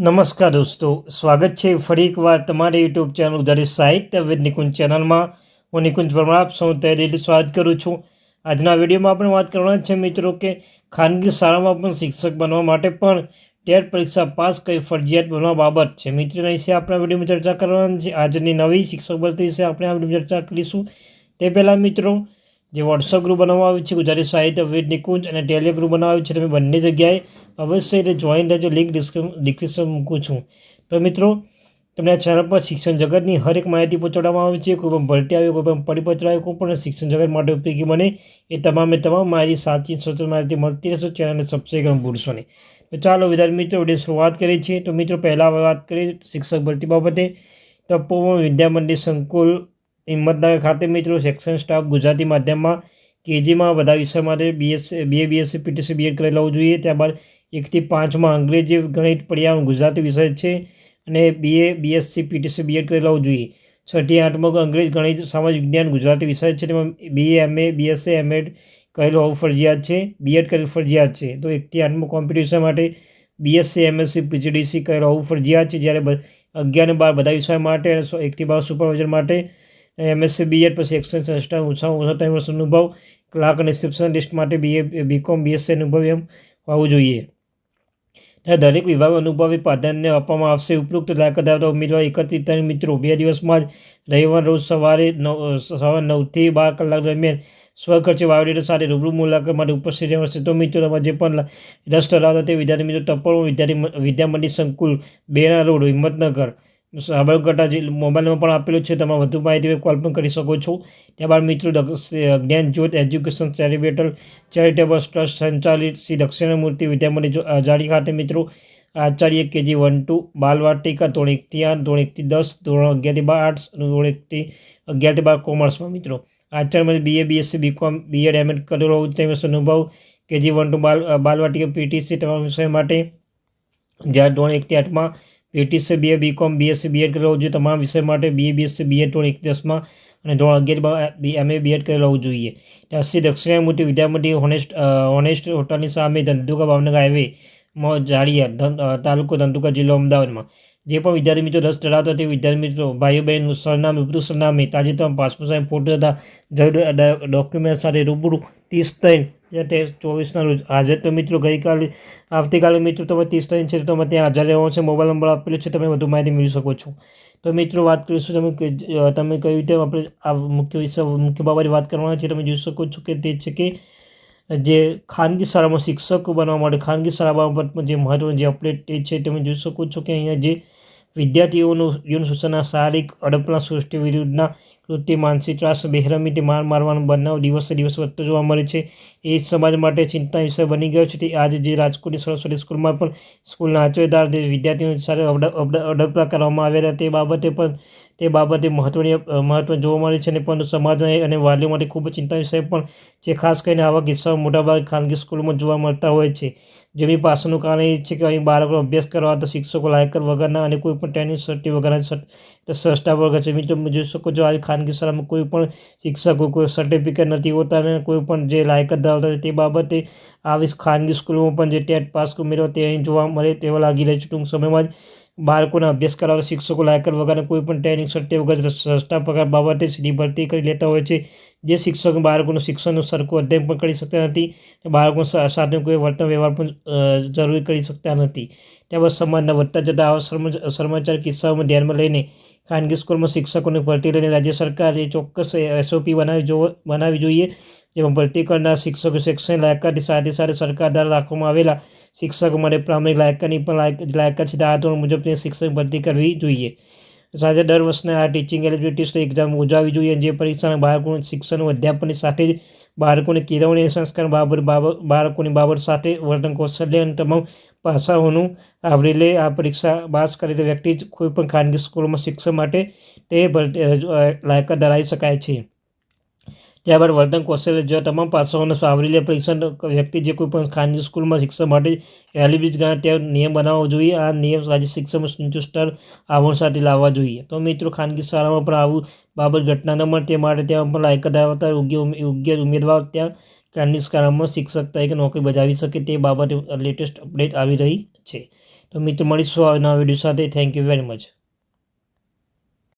નમસ્કાર દોસ્તો, સ્વાગત છે ફરી એકવાર તમારી યુટ્યુબ ચેનલ ઉધારી સાહિત્ય વિદ નિકુંજ ચેનલમાં હું નિકુંજ વર્મા આપ સૌ રીતે સ્વાગત કરું છું. આજના વિડીયોમાં આપણે વાત કરવાના છે મિત્રો કે ખાનગી શાળામાં પણ શિક્ષક બનવા માટે પણ ટેટ પરીક્ષા પાસ કરી ફરજિયાત બનવા બાબત છે. મિત્રોના વિશે આપણા વિડીયોમાં ચર્ચા કરવાની છે. આજની નવી શિક્ષક ભરતી વિશે આપણે આ વિડીયોમાં ચર્ચા કરીશું. તે પહેલાં મિત્રો જે વોટ્સઅપ ગ્રુપ બનાવવામાં આવ્યું છે, ગુજરાતી સાહિત્ય, વિદ, નિકુંજ અને ટેલિગ્રુપ ગ્રુપ બનાવ્યું છે, તમે બંને જગ્યાએ અવશ્ય એટલે જોઈન રહેજો. લિંક ડિસ્ક્રિપ્શન મૂકું છું. તો મિત્રો, તમને આ ચેનલ પર શિક્ષણ જગતની હરેક માહિતી પહોંચાડવામાં આવે છે. કોઈ પણ ભરતી આવે, કોઈ પણ પરિપત્ર આવ્યો કોઈ પણ શિક્ષણ જગત માટે ઉપયોગી બને, એ તમામે તમામ માહિતી સાચી, સ્વતંત્ર માહિતી મળતી રહેશે. ચેનલને સબસ્ક્રાઈબ કરવાનું ભૂલશો નહીં. તો ચાલો, વિદ્યાર્થી મિત્રો શરૂઆત કરીએ છીએ. તો મિત્રો, પહેલાં વાત કરીએ શિક્ષક ભરતી બાબતે. તપોવન વિદ્યામંદિર સંકુલ હિંમતનગર ખાતે મિત્રો સેક્શન સ્ટાફ ગુજરાતી માધ્યમમાં કેજીમાં બધા વિષય માટે BS BA BSc PTC BEd કરી લેવું જોઈએ. ત્યારબાદ એકથી પાંચમાં અંગ્રેજી ગણિત પર્યાવરણ ગુજરાતી વિષય છે અને બીએ બીએસસી પીટીસી બીએડ કરી લેવું જોઈએ. છઠ્ઠી આઠમાં અંગ્રેજ ગણિત, સામાજિક વિજ્ઞાન, ગુજરાતી વિષય છે. તેમાં બીએ એમએ બીએસસી એમએડ કરેલું હોવું ફરજિયાત છે. બીએડ કરેલું ફરજિયાત છે. તો એકથી આઠમાં કોમ્પિટિશન માટે બીએસસી એમએસસી પીજીડીસી કરેલું હોવું ફરજિયાત છે. જ્યારે અગિયાર બાર બધા વિષય માટે એકથી બાર સુપરવાઇઝર માટે એમએસસી, બીએડ, પછી એક્સચેન્જ સંસ્થા ઓછામાં ઓછા ત્રણ વર્ષનો અનુભવ, ક્લાર્ક અને રિસેપ્શનિસ્ટ માટે બીએ બીકોમ બીએસસી અનુભવ એમ હોવું જોઈએ. ત્યાં દરેક વિભાગ અનુભવી પ્રાધાન્ય આપવામાં આવશે. ઉપરોક્ત લાયકાત ધરાવતા ઉમેદવાર એકત્રીસ ત્રણ મિત્રો બે દિવસમાં જ રવિવાર રોજ સવારે નવ, સવારે નવથી બાર કલાક દરમિયાન સ્વખર્ચે વાવડીટર સાથે રૂબરૂ મુલાકાત માટે ઉપસ્થિત રહેશે તો મિત્રો તમે જે પણ રસ ધરાવતા તે વિદ્યાર્થી મિત્રો ટપ્પણ વિદ્યાર્થી વિદ્યામંદિર સંકુલ, બેના રોડ, હિંમતનગર સાબરકાંઠા જે મોબાઈલમાં પણ આપેલું છે, તમે વધુ માહિતી કોલ પણ કરી શકો છો. ત્યારબાદ મિત્રો જ્ઞાન જ્યોત એજ્યુકેશન ચેરિટેબલ ચેરિટેબલ ટ્રસ્ટ સંચાલિત શ્રી દક્ષિણામૂર્તિ વિદ્યામંદિર અજાડી ખાતે મિત્રો, આચાર્ય કેજી વન ટુ બાલવાટિકા ધોરણ એકથી આઠ, ધોરણ એકથી દસ, ધોરણ અગિયારથી બાર આર્ટ્સ ધોરણ એકથી અગિયારથી બાર કોમર્સમાં મિત્રો. આચાર્યમાંથી BA BSc BCom BEd MEd કરેલો તેમજ અનુભવ કેજી વન ટુ બાલ બાલવાટિકા પીટીસી તમામ વિષય માટે જ્યારે ધોરણ એકથી આઠમાં PTC BA BCom BSc BEd કરેલો હોવું જોઈએ. તમામ વિષય માટે બીએ બીએસસી બીએડ ધોરણ એક દસમાં અને ધોરણ અગિયારમાં એમએ બીએડ કરેલો હોવું જોઈએ. ત્યારથી દક્ષિણામૂર્તિ વિદ્યામંદિર હોનેસ્ટ હોનેસ્ટ હોટલની સામે ધંધુકા ભાવનગર હાઈવે માં જાડિયા તાલુકો ધંધુકા જિલ્લો અમદાવાદમાં જે પણ વિદ્યાર્થી મિત્રો રસ ધરાવતા તે વિદ્યાર્થી મિત્રો ભાઈઓ બહેન સરનામે ઉપરું સરનામે તાજેતરમાં પાસપોર્ટ સાહેબ ફોટો તથા ડોક્યુમેન્ટ સાથે રૂબરૂ ત્રીસ ત્રણ તે ચોવીસના રોજ. હાજર તો મિત્રો ગઈકાલે, આવતીકાલે મિત્રો તમે ત્રીસ ત્રણ છે તો તમે ત્યાં હાજર રહેવાનો છે. મોબાઈલ નંબર આપેલો છે, તમે વધુ માહિતી મેળવી શકો છો. તો મિત્રો વાત કરીશું તમે તમે કઈ રીતે આપણે આ મુખ્ય વિષય, મુખ્ય બાબતે વાત કરવાના છે તમે જોઈ શકો છો કે તે છે કે, જે ખાનગી શાળામાં શિક્ષકો બનવા માટે, ખાનગી શાળા બાબતમાં જે મહત્વનું જે અપડેટ એ છે તમે જોઈ શકો છો કે અહીંયા જે વિદ્યાર્થીઓનું યૌન શોષણના શારીરિક અડપના સૃષ્ટિ વિરુદ્ધના કૃત્ય, માનસિક ત્રાસ, બેહરમીથી માર મારવાનો બનાવ દિવસે દિવસ વધતો જોવા મળે છે. એ સમાજ માટે ચિંતા વિષય બની ગયો છે. તે આજે જે રાજકોટની સરસ્વતી સ્કૂલમાં પણ સ્કૂલના આચરદાર વિદ્યાર્થીઓ સાથે અડપલા કરવામાં આવ્યા હતા. તે બાબતે પણ તે બાબતે મહત્વની મહત્વ જોવા મળે છે અને પણ સમાજને અને વાલીઓ માટે ખૂબ ચિંતા વિષય પણ છે, ખાસ કરીને આવા કિસ્સાઓ મોટાભાગે ખાનગી સ્કૂલોમાં જોવા મળતા હોય છે જેની પાસેનું કારણ એ છે કે અહીં બાળકોનો અભ્યાસ કરવા તો શિક્ષકો લાયકર વગરના અને કોઈ પણ ટ્રેનિંગ સર્ટી વગરના સસ્તા વર્ગ છે. મિત્રો જોઈ શકો છો આવી ખાનગી શાળામાં કોઈ પણ શિક્ષકો કોઈ સર્ટિફિકેટ નથી હોતા અને કોઈ પણ જે લાયકત ધરાવતા તે બાબતે આવી ખાનગી સ્કૂલોમાં પણ જે ટેટ પાસ મેળવો તે અહીં જોવા મળે તેવા લાગી રહ્યું છે. ટૂંક સમયમાં જ બાળકોને અભ્યાસ કરાવવા શિક્ષકો, લાયકર વગરના કોઈ પણ ટ્રેનિંગ સર્ટી વગર સસ્તા પગાર બાબતે સીધી ભરતી કરી લેતા હોય છે. જે શિક્ષકો બાળકોનું શિક્ષણનું સરખું અધ્યયન પણ કરી શકતા નથી બાળકો સાથે કોઈ વર્તન વ્યવહાર પણ જરૂરી કરી શકતા નથી. ત્યારબાદ સમાજના વધતા જતા આવા સમાચાર કિસ્સાઓમાં ધ્યાનમાં લઈને ખાનગી સ્કૂલમાં શિક્ષકોની ભરતી લઈને રાજ્ય સરકારે ચોક્કસ એસઓપી બનાવી જો બનાવવી જોઈએ. જેમાં ભરતી કરનાર શિક્ષકો શૈક્ષણિક લાયકાતની સાથે સાથે સરકાર દ્વારા રાખવામાં આવેલા શિક્ષકો માટે પ્રામાણિક લાયકાની પણ લાયકાત છે. આ ધોરણ તેને શિક્ષક ભરતી કરવી જોઈએ. સાથે દર વર્ષના આ ટીચિંગ એલિજિબિલિટી એક્ઝામ યોજાવી જોઈએ, જે પરીક્ષાના બાળકોનું શિક્ષણ અધ્યાપનની સાથે જ બાળકોની કેળવણી સંસ્કાર બાબત બાળકોની બાબત સાથે વર્તન, કૌશલ્ય અને તમામ પાસાઓનું આવરી લે. આ પરીક્ષા પાસ કરેલી વ્યક્તિ જ કોઈ પણ ખાનગી સ્કૂલમાં શિક્ષણ માટે તે લાયકાત ધરાવી શકાય છે. ત્યારબાદ વર્તન કૌશલ્ય જેવા તમામ પાસાઓને સાવરી લે. પરીક્ષણ વ્યક્તિ જે કોઈ પણ ખાનગી સ્કૂલમાં શિક્ષણ માટે એલિબીજ ગણાય ત્યાં નિયમ બનાવવો જોઈએ. આ નિયમ રાજ્ય શિક્ષણમાં નીચું સ્તર આવરણ સાથે લાવવા જોઈએ. તો મિત્રો, ખાનગી શાળામાં પણ આવું બાબત ઘટના ન મળે તે માટે ત્યાં પણ લાયકાત ધરાવતા યોગ્ય યોગ્ય ઉમેદવાર ત્યાં ખાનગી શાળામાં શિક્ષક તરીકે નોકરી બજાવી શકે તે બાબતે લેટેસ્ટ અપડેટ આવી રહી છે. તો મિત્રો, મળીશું આવનારા વીડિયો સાથે. Thank you very much.